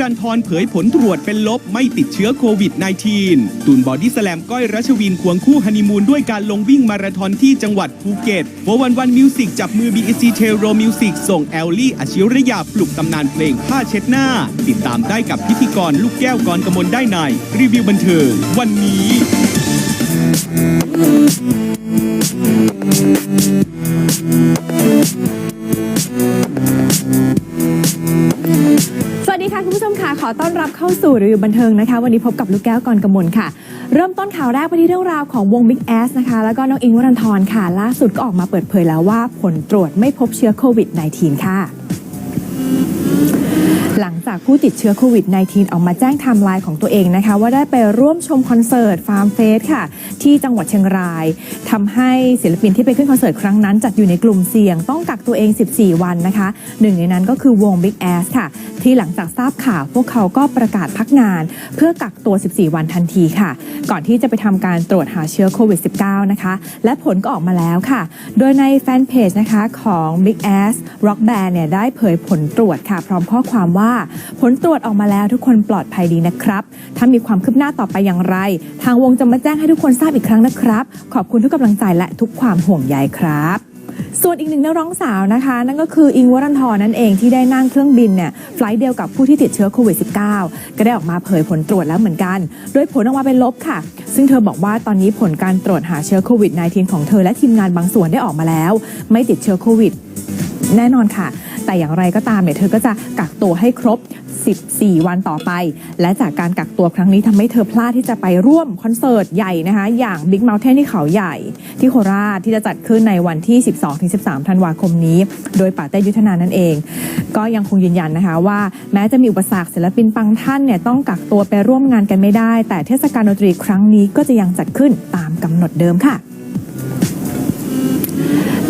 รันทรเผยผลตรวจเป็นลบไม่ติดเชื้อโควิด -19 ตูนบอดี้สแลมก้อยรัชวินควงคู่ฮันนีมูนด้วยการลงวิ่งมาราธอนที่จังหวัดภูเก็ตโฟวันวันมิวสิกจับมือ BEC t e r o Music ส่งแอลลี่อาชิรยาปลุกตำนานเพลงผ้าเช็ดหน้า ติดตามได้กับพิธีกรลูกแก้วกรกมลได้ในรีวิวบันเทิงวันนี้ ค่ะคุณผู้ชมค่ะขอต้อนรับเข้าสู่รีวิวบันเทิงนะคะ วันนี้พบกับลูกแก้วกรกมลค่ะ เริ่มต้นข่าวแรกไปที่เรื่องราวของวง Big S นะคะ แล้วก็น้องอิงวรันทรค่ะ ล่าสุดก็ออกมาเปิดเผยแล้วว่าผลตรวจไม่พบเชื้อโควิด -19 ค่ะ หลังจากผู้ติดเชื้อโควิด -19 ออกมาแจ้งไทม์ไลน์ของตัวเองนะคะ ว่าได้ไปร่วมชมคอนเสิร์ตฟาร์มเฟสค่ะ ที่จังหวัดเชียงรายทำให้ศิลปินที่ไปขึ้นคอนเสิร์ตครั้งนั้น จัดอยู่ในกลุ่มเสี่ยงต้องกักตัวเอง 14 วันนะคะ หนึ่งในนั้นก็คือวง Big Ass ค่ะ ที่หลังจากทราบข่าวพวกเขาก็ประกาศพักงาน เพื่อกักตัว 14 วันทันทีค่ะก่อนที่จะไปทำการตรวจหาเชื้อโควิด -19 นะคะ และผลก็ออกมาแล้วค่ะ โดยในแฟนเพจนะคะของ Big Ass Rock Band เนี่ยได้เผยผลตรวจค่ะ พร้อมข้อความว่า ผลตรวจออกมาแล้วทุกคนปลอดภัยดีนะครับ ถ้ามีความคืบหน้าต่อไปอย่างไร ทางวงจะมาแจ้งให้ทุกคนทราบอีกครั้งนะครับ ขอบคุณทุกกำลังใจและทุกความห่วงใยครับ ส่วนอีกหนึ่งนักร้องสาวนะคะ นั่นก็คืออิงวรันทรนั่นเองที่ได้นั่งเครื่องบินเนี่ยไฟล์เดียวกับผู้ที่ติดเชื้อโควิด -19 ก็ได้ออกมาเผยผลตรวจแล้วเหมือนกัน โดยผลออกมาเป็นลบค่ะ ซึ่งเธอบอกว่าตอนนี้ผลการตรวจหาเชื้อโควิด -19 ของเธอและทีมงานบางส่วนได้ออกมาแล้ว ไม่ติดเชื้อโควิดแน่นอนค่ะ แต่อย่างไรก็ตามเนี่ยเธอก็จะกักตัวให้ครบ 14 วันต่อไป และจากการกักตัวครั้งนี้ทำให้เธอพลาดที่จะไปร่วมคอนเสิร์ตใหญ่นะคะอย่าง Big Mountain ที่เขาใหญ่ ที่โคราชที่จะจัดขึ้นในวันที่ 12-13 ธันวาคมนี้ โดยป่าเต้ยุทธนานั่นเอง ก็ยังคงยืนยันนะคะว่าแม้จะมีอุปสรรคศิลปินบางท่านเนี่ยต้องกักตัวไปร่วมงานกันไม่ได้ แต่เทศกาลดนตรีครั้งนี้ก็จะยังจัดขึ้นตามกำหนดเดิมค่ะ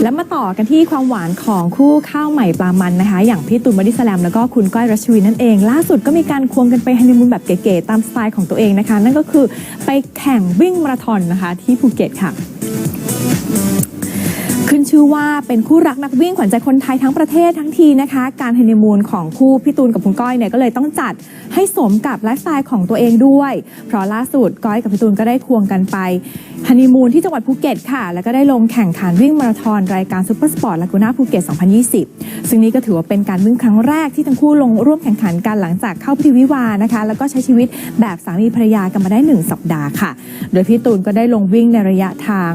แล้วมาต่อกันที่ความหวานของคู่ข้าวใหม่ปลามันนะคะ อย่างพี่ตูนบอดี้สแลมแล้วก็คุณก้อยรัชวินนั่นเอง ล่าสุดก็มีการควงกันไปฮันนีมูนแบบเก๋ๆตามสไตล์ของตัวเองนะคะ นั่นก็คือไปแข่งวิ่งมาราธอนนะคะที่ภูเก็ตค่ะ ชื่อว่าเป็นคู่รักนักวิ่งขวัญใจคนไทยทั้งประเทศทั้งทีนะคะ การฮันนีมูนของคู่พี่ตูนกับคุณก้อยเนี่ยก็เลยต้องจัดให้สมกับไลฟ์สไตล์ของตัวเองด้วย เพราะล่าสุดก้อยกับพี่ตูนก็ได้ควงกันไปฮันนีมูนที่จังหวัดภูเก็ตค่ะ แล้วก็ได้ลงแข่งขันวิ่งมาราธอนรายการซูเปอร์สปอร์ตลากูน่าภูเก็ต 2020 ซึ่งนี้ก็ถือว่าเป็นการวิ่งครั้งแรกที่ทั้งคู่ลงร่วมแข่งขันกันหลังจากเข้าพิธีวิวานะคะ แล้วก็ใช้ชีวิตแบบสามีภรรยากันมาได้ 1 สัปดาห์ค่ะ โดยพี่ตูนก็ได้ลงวิ่งในระยะทาง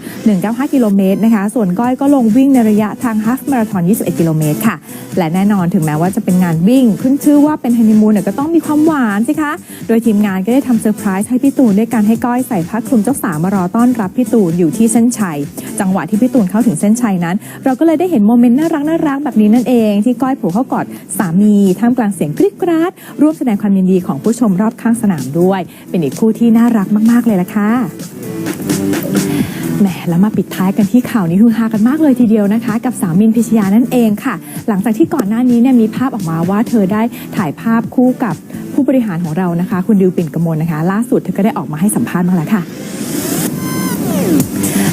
42.195 กิโลเมตรนะคะส่วนก้อยก็ลงวิ่งในระยะทางฮาฟมาราธอน 21 กิโลเมตรค่ะ และแน่นอนถึงแม้ว่าจะเป็นงานวิ่ง ขึ้นชื่อว่าเป็นฮันนีมูนเนี่ยก็ต้องมีความหวานสิคะ โดยทีมงานก็ได้ทำเซอร์ไพรส์ให้พี่ตูนด้วยการให้ก้อยใส่ผ้าคลุมเจ้าสาวมารอต้อนรับพี่ตูนอยู่ที่เส้นชัย จังหวะที่พี่ตูนเข้าถึงเส้นชัยนั้น เราก็เลยได้เห็นโมเมนต์น่ารักน่ารักแบบนี้นั่นเอง ที่ก้อยผูกเข้ากอดสามีท่ามกลางเสียงกรี๊ดกราดร่วมแสดงความยินดีของผู้ชมรอบข้างสนามด้วย เป็นอีกคู่ที่น่ารักมาก ๆ เลยละค่ะ แหมแล้วมาปิดท้ายกันที่ข่าวนี้ฮือฮากันมากเลยทีเดียวนะคะ กับสาวมินพิชยานั่นเองค่ะ หลังจากที่ก่อนหน้านี้เนี่ยมีภาพออกมาว่าเธอได้ถ่ายภาพคู่กับผู้บริหารของเรานะคะ คุณดิวปิ่นกมลนะคะ ล่าสุดเธอก็ได้ออกมาให้สัมภาษณ์มาแล้วค่ะ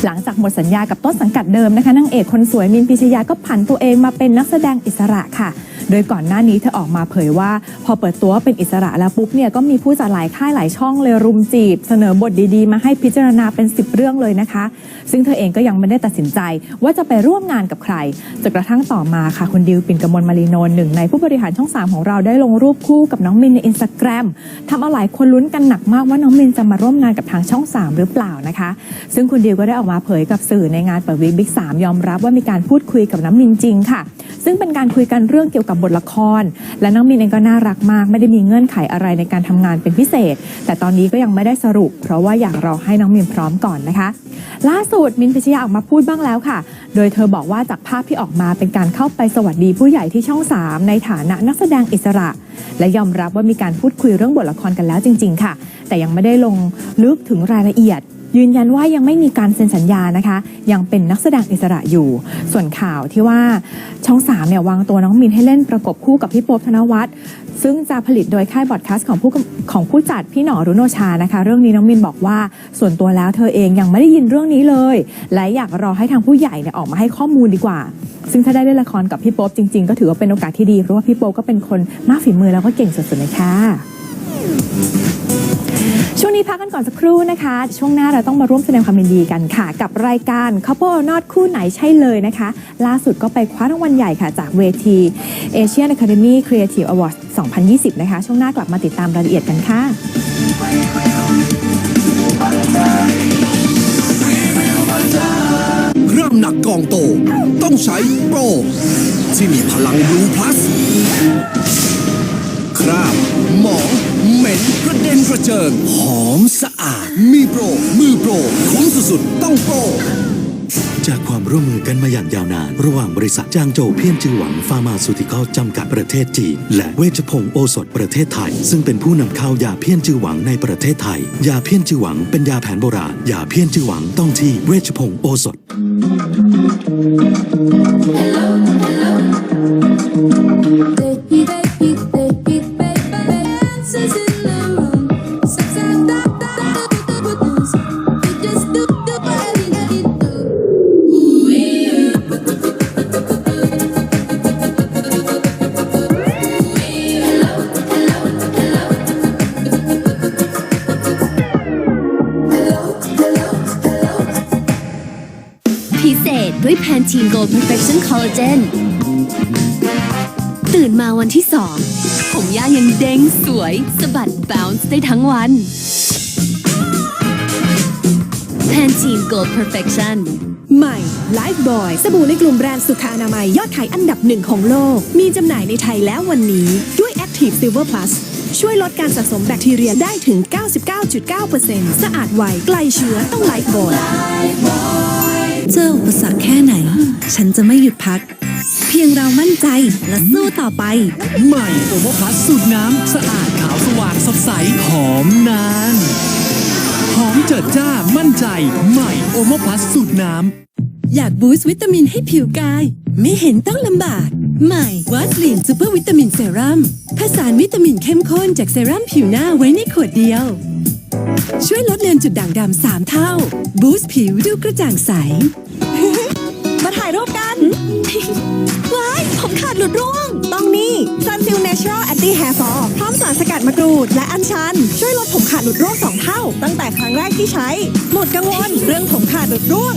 หลังจากหมดสัญญากับต้นสังกัดเดิมนะคะนางเอกคนสวยมินพิชยาก็ผันตัวเองมาเป็นนักแสดงอิสระค่ะ โดยก่อนหน้านี้เธอออกมาเผยว่า พอเปิดตัวเป็นอิสระแล้วปุ๊บเนี่ยก็มีผู้จัดหลายค่ายหลายช่องเลยรุมจีบ เสนอบทดีๆ มาให้พิจารณาเป็น 10 เรื่องเลยนะคะ ซึ่งเธอเองก็ยังไม่ได้ตัดสินใจ ว่าจะไปร่วมงานกับใครจนกระทั่งต่อมาค่ะคุณดิวปิ่นกมลมารีโนนหนึ่งในผู้บริหารช่อง 3 ของเราได้ลงรูปคู่กับน้องมินในอินสตาแกรมทำเอาหลายคนลุ้นกันหนักมากว่าน้องมินจะมาร่วมงานกับทางช่อง 3 หรือเปล่านะคะ ซึ่งคุณดิวก็ได้ออกมาเผยกับสื่อในงานเปิดวิกบิ๊กสยอมรับว่ามีการพูดคุยกับน้ำมินจริงค่ะ ซึ่งเป็นการคุยกันเรื่องเกี่ยวกับบทละคร และน้องมินเองก็น่ารักมาก ไม่ได้มีเงื่อนไขอะไรในการทำงานเป็นพิเศษ แต่ตอนนี้ก็ยังไม่ได้สรุป เพราะว่าอยากรอให้น้องมินพร้อมก่อนนะคะ ล่าสุดมินพิชยาออกมาพูดบ้างแล้วค่ะ โดยเธอบอกว่าจากภาพที่ออกมาเป็นการเข้าไปสวัสดีผู้ใหญ่ที่ช่อง 3 ในฐานะนักแสดงอิสระ และยอมรับว่ามีการพูดคุยเรื่องบทละครกันแล้วจริง ๆ ค่ะ แต่ยังไม่ได้ลงลึกถึงรายละเอียด ยืนยันว่ายังไม่มีการเซ็นสัญญานะคะ ยังเป็นนักแสดงอิสระอยู่ ส่วนข่าวที่ว่าช่อง3เนี่ยวางตัวน้องมินให้เล่นประกบคู่กับพี่โป๊บธนวัฒน์ซึ่งจะผลิตโดยค่ายบอดแคสต์ของผู้ของผู้จัดพี่หนอรุโนชานะคะ เรื่องนี้น้องมินบอกว่าส่วนตัวแล้วเธอเองยังไม่ได้ยินเรื่องนี้เลย และอยากรอให้ทางผู้ใหญ่เนี่ยออกมาให้ข้อมูลดีกว่า ซึ่งถ้าได้เล่นละครกับพี่โป๊ปจริงๆ ก็ถือว่าเป็นโอกาสที่ดีเพราะว่าพี่โป๊ปก็เป็นคนมากฝีมือแล้วก็เก่งสุดๆเลยค่ะ ช่วงนี้พักกันก่อนสักครู่นะคะ ช่วงหน้าเราต้องมาร่วมแสดงความยินดีกันค่ะ กับรายการ Couple or Not คู่ไหนใช่เลยนะคะ ล่าสุดก็ไปคว้ารางวัลใหญ่ค่ะ จากเวที Asian Academy Creative Awards 2020 นะคะ ช่วงหน้ากลับมาติดตามรายละเอียดกันค่ะเรื่องหนักกองโต ต้องใช้โปรที่มีพลังบลูพลัสคราบหมอง ม็นกระเด็นกระเจิง หอมสะอาด มีโปร มือโปรคุ้มสุดๆ ต้องโปรจากความร่วมมือกันมาอย่างยาวนาน ระหว่างบริษัทจางโจวเพียนจือหวังฟาร์มาซูติคอลจำกัดประเทศจีน และเวชพงศ์โอสถประเทศไทย ซึ่งเป็นผู้นำเข้ายาเพียนจือหวังในประเทศไทย ยาเพียนจือหวังเป็นยาแผนโบราณ ยาเพียนจือหวังต้องที่เวชพงศ์โอสถ Baby, baby, 18 Gold Perfection Collagen ตื่นมาวันที่สองผมย่ายังเด้งสวยสะบัดบ ounce ได้ทั้งวัน Pantene Gold Perfection ใหม่ไลฟ์บอยสบู่ในกลุ่มแบรนด์สุขอนามัย ยอดขายอันดับหนึ่งของโลก มีจำหน่ายในไทยแล้ววันนี้ ด้วย Active Silver Plus ช่วยลดการสะสมแบคทีเรียได้ถึง 99.9%สะอาดไว ไกลเชื้อต้องไลฟ์บอย เจออุปสรรคแค่ไหน ฉันจะไม่หยุดพัก เพียงเรามั่นใจและสู้ต่อไป ใหม่โอโมพลัสสูตรน้ำ สะอาดขาวสว่างสดใส หอมนาน หอมเจิดจ้ามั่นใจ ใหม่โอโมพลัสสูตรน้ำ อยากบูสต์วิตามินให้ผิวกาย ไม่เห็นต้องลำบาก ใหม่วัสลีนซูเปอร์วิตามินเซรั่มผสานวิตามินเข้มข้นจากเซรั่มผิวหน้าไว้ในขวดเดียว ช่วยลดเลือนจุดด่างดำสามเท่า บูสต์ผิวดูกระจ่างใส มาถ่ายรูปกัน ว้าย ผมขาดหลุดร่วง ต้องนี่ Sunsil Natural Anti Hair Fall พร้อมสารสกัดมะกรูด และอัญชัน ช่วยลดผมขาดหลุดร่วงสองเท่า ตั้งแต่ครั้งแรกที่ใช้ หมดกังวลเรื่องผมขาดหลุดร่วง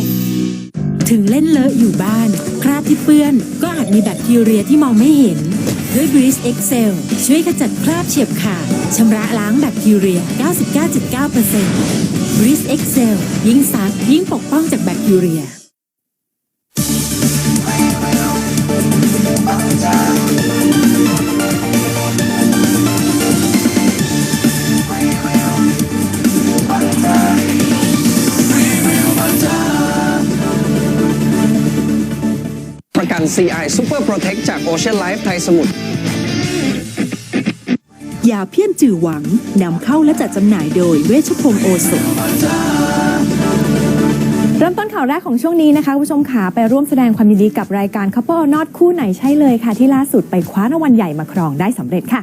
ถึงเล่นเลอะอยู่บ้าน คราบที่เปื้อน ก็อาจมีแบคทีเรียที่มองไม่เห็น ด้วย Breeze Excel ช่วยขจัดคราบเฉียบขาด ชำระล้างแบคทีเรีย 99.9% Breeze Excel ยิ่งซักยิ่งปกป้องจากแบคทีเรีย ประกัน CI Super Protect จาก Ocean Life ไทยสมุทร ยาเพี้ยนจือหวังนำเข้าและจัดจำหน่ายโดยเวชพงศ์โอสถเริ่มต้นข่าวแรกของช่วงนี้นะคะผู้ชมขาไปร่วมแสดงความยินดีกับรายการ Couple or Not คู่ไหนใช่เลยค่ะ ที่ล่าสุดไปคว้ารางวัลใหญ่มาครองได้สำเร็จค่ะ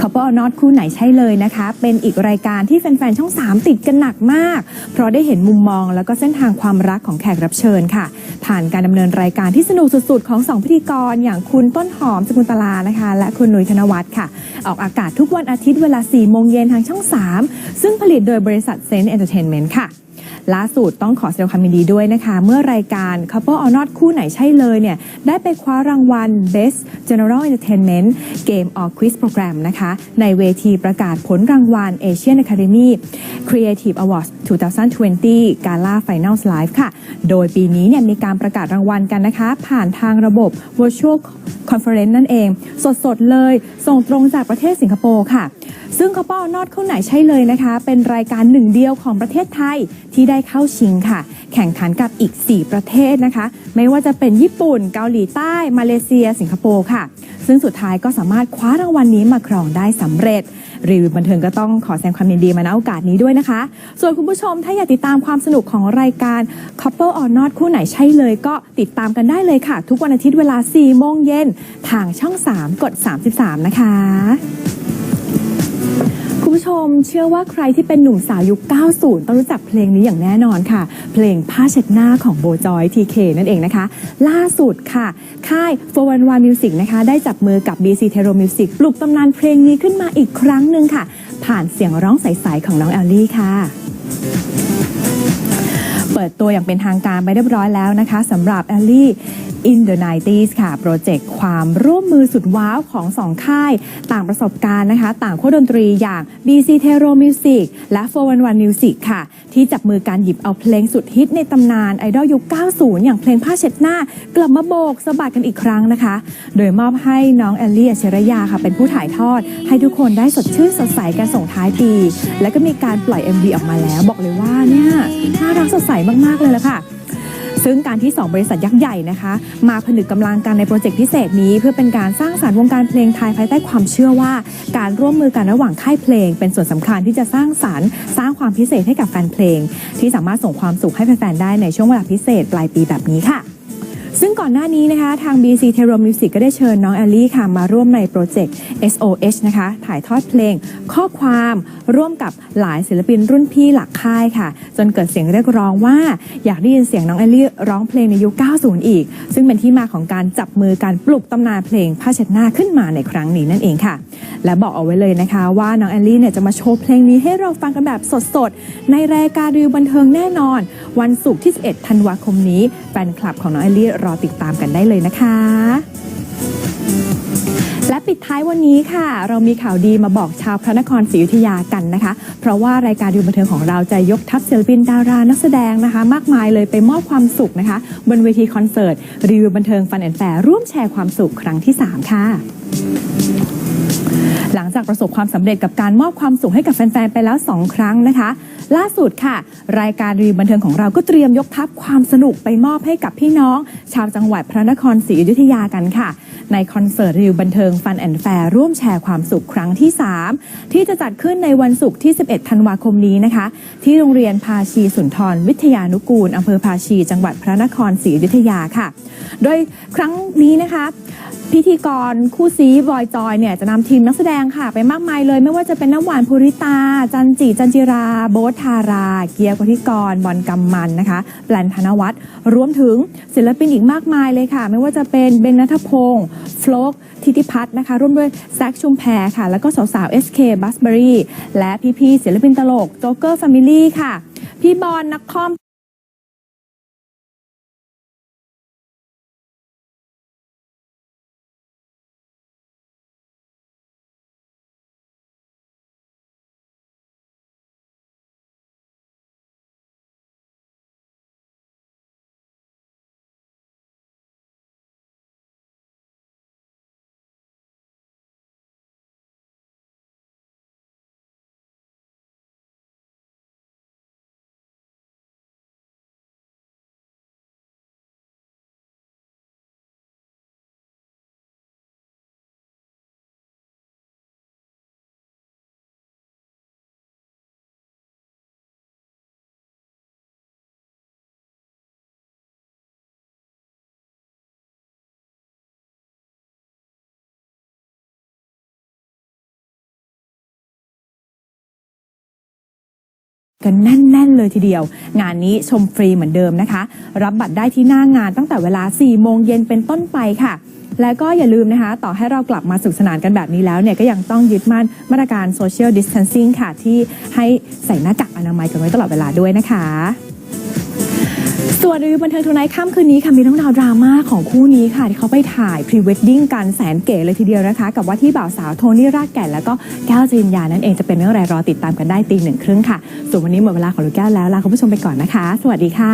Couple or Not คู่ไหนใช่เลยนะคะ เป็นอีกรายการที่แฟนๆช่อง 3 ติดกันหนักมาก เพราะได้เห็นมุมมองแล้วก็เส้นทางความรักของแขกรับเชิญค่ะ ผ่านการดำเนินรายการที่สนุกสุดๆ ของสองพิธีกร อย่างคุณต้นหอมสกุลตลานะคะ และคุณหนุยธนวัฒน์ค่ะ ออกอากาศทุกวันอาทิตย์เวลา4โมงเย็นทางช่อง 3 ซึ่งผลิตโดยบริษัทเซนต์เอนเตอร์เทนเมนต์ค่ะ ล่าสุดต้องขอแสดงความยินดีด้วยนะคะ เมื่อรายการ Couple or Not คู่ไหนใช่เลยเนี่ยได้ไปคว้ารางวัล Best General Entertainment Game or Quiz Program นะคะ ในเวทีประกาศผลรางวัล Asian Academy Creative Awards 2020 Gala Finals Live ค่ะ โดยปีนี้เนี่ยมีการประกาศรางวัลกันนะคะ ผ่านทางระบบ Virtual Conference นั่นเอง สดๆเลย ส่งตรงจากประเทศสิงคโปร์ค่ะ ซึ่ง Couple or Not คู่ไหนใช่เลยนะคะ เป็นรายการหนึ่งเดียวของประเทศไทยที่ได้เข้าชิงค่ะ แข่งขันกับอีก 4 ประเทศนะคะ ไม่ว่าจะเป็นญี่ปุ่น เกาหลีใต้ มาเลเซีย สิงคโปร์ค่ะ ซึ่งสุดท้ายก็สามารถคว้ารางวัลนี้มาครองได้สำเร็จ รีวิวบันเทิงก็ต้องขอแสดงความยินดีมาณโอกาสนี้ด้วยนะคะ ส่วนคุณผู้ชมถ้าอยากติดตามความสนุกของรายการ Couple or Not คู่ไหนใช่เลย ก็ติดตามกันได้เลยค่ะ ทุกวันอาทิตย์เวลา4โมงเย็นทางช่อง 3 กด 33 นะคะ คุณผู้ชมเชื่อว่าใครที่เป็นหนุ่มสาวยุค 90 ต้องรู้จักเพลงนี้อย่างแน่นอนค่ะ เพลงผ้าเช็ดหน้าของโบจอยทีเคนั่นเองนะคะ ล่าสุดค่ะ ค่าย 411 Music นะคะ ได้จับมือกับ BC t e r o Music ปลุกตำนานเพลงนี้ขึ้นมาอีกครั้งหนึ่งค่ะ ผ่านเสียงร้องใส ๆ ของน้องแอลลี่ค่ะเปิดตัวอย่างเป็นทางการไปเรียบร้อยแล้วนะคะสำหรับ a l l i in the 90s ค่ะ โปรเจกต์ความร่วมมือสุดว้าวของสองค่าย ต่างประสบการณ์นะคะ ต่างขั้วดนตรีอย่าง BC t e r o Music และ 411 Music ค่ะ ที่จับมือการหยิบเอาเพลงสุดฮิตในตำนานไอดอลยุค 90 อย่างเพลงผ้าเช็ดหน้า กลับมาโบกสะบัดกันอีกครั้งนะคะ โดยมอบให้น้องแอลลี่อชรยาค่ะ เป็นผู้ถ่ายทอด ให้ทุกคนได้สดชื่นสดใสกันส่งท้ายปี แล้วก็มีการปล่อย MV ออกมาแล้ว บอกเลยว่าเนี่ยน่ารักสดใสมากๆเลยละค่ะ ซึ่งการที่ 2 บริษัทยักษ์ใหญ่นะคะ มาผนึกกำลังกันในโปรเจกต์พิเศษนี้ เพื่อเป็นการสร้างสารรค์วงการเพลงไทยภายใต้ความเชื่อว่า การร่วมมือกันระหว่างค่ายเพลง เป็นส่วนสำคัญที่จะสร้างสารรค์ สร้างความพิเศษให้กับแฟนเพลง ที่สามารถส่งความสุขให้แฟนๆได้ในช่วงเวลาพิเศษปลายปีแบบนี้ค่ะซึ่งก่อนหน้านี้นะคะ ทาง BC t e r o Music ก็ได้เชิญน้องแอลลี่ค่ะ มาร่วมในโปรเจกต์ SOH นะคะ ถ่ายทอดเพลงข้อความร่วมกับหลายศิลปินรุ่นพี่หลักค่ายค่ะ จนเกิดเสียงเรียกร้องว่าอยากได้ยินเสียงน้องแอลลี่ร้องเพลงในยุค 90 อีก ซึ่งเป็นที่มาของการจับมือการปลุกตำนานเพลงผ้าเช็ดหน้าขึ้นมาในครั้งนี้นั่นเองค่ะ และบอกเอาไว้เลยนะคะว่าน้องแอลลี่เนี่ยจะมาโชว์เพลงนี้ให้เราฟังกันแบบสดๆ ในรายการรีวิวบันเทิงแน่นอน วันศุกร์ที่ 11 ธันวาคมนี้ แฟนคลับของน้องแอลลี่รอติดตามกันได้เลยนะคะ ปิดท้ายวันนี้ค่ะ เรามีข่าวดีมาบอกชาวพระนครศรีอยุธยากันนะคะ เพราะว่ารายการรีวิวบันเทิงของเราจะยกทัพศิลปินดารานักแสดงนะคะ มากมายเลยไปมอบความสุขนะคะ บนเวทีคอนเสิร์ตรีวิวบันเทิงฟันแอนแฟร่วมแชร์ความสุขครั้งที่ 3 ค่ะหลังจากประสบความสำเร็จกับการมอบความสุขให้กับแฟน ๆ ไปแล้ว 2 ครั้งนะคะ ล่าสุดค่ะ รายการรีวิวบันเทิงของเราก็เตรียมยกทัพความสนุกไปมอบให้กับพี่น้อง ชาวจังหวัดพระนครศรีอยุธยากันค่ะ ในคอนเสิร์ตรีวิวบันเทิงฟันแอนแฟร์ร่วมแชร์ความสุขครั้งที่ 3 ที่จะจัดขึ้นในวันศุกร์ที่ 11 ธันวาคมนี้นะคะ ที่โรงเรียนภาชีสุนทรวิทยานุกูลอำเภอภาชี จังหวัดพระนครศรีอยุธยาค่ะ โดยครั้งนี้นะคะ พิธีกรคู่ซีบอยจอยเนี่ยจะนำทีมนักแสดงค่ะ ไปมากมายเลย ไม่ว่าจะเป็นน้ำหวานภูริตา จันจิจันจิรา โบ๊ทธารา เกียร์กธิกร บอลกำมันนะคะแปลนธนวัฒน์รวมถึงศิลปินอีกมากมายเลยค่ะ ไม่ว่าจะเป็นเบนนัทพงศ์ฟลกทิติพัฒน์นะคะ ร่วมด้วยแซคชุมแพรค่ะ แล้วก็สาวๆ SK b u s b e r r y และพี่ๆศิลปินตลกโจ๊กเกอร์แฟมิลี่ค่ะ พี่บอลนักคอม กันแน่น ๆ เลยทีเดียว งานนี้ชมฟรีเหมือนเดิมนะคะ รับบัตรได้ที่หน้างานตั้งแต่เวลา 4 โมงเย็นเป็นต้นไปค่ะ แล้วก็อย่าลืมนะคะ ต่อให้เรากลับมาสุขสนานกันแบบนี้แล้วเนี่ย ก็ยังต้องยึดมั่นมาตรการ social distancing ค่ะ ที่ให้ใส่หน้ากากอนามัยกันไว้ตลอดเวลาด้วยนะคะ ส่วนรีวิวบันเทิงทูไนท์ค่ำคืนนี้ค่ะมีเรื่องราวดราม่าของคู่นี้ค่ะ ที่เขาไปถ่ายพรีเวดดิ้งกันแสนเก๋เลยทีเดียวนะคะ กับว่าที่บ่าวสาวโทนี่รากแก่นแล้วก็แก้วจินยานั่นเองจะเป็นเรื่องอะไรรอติดตามกันได้ตีหนึ่งครึ่งค่ะ ส่วนวันนี้หมดเวลาของลูกแก้วแล้วลาคุณผู้ชมไปก่อนนะคะ สวัสดีค่ะ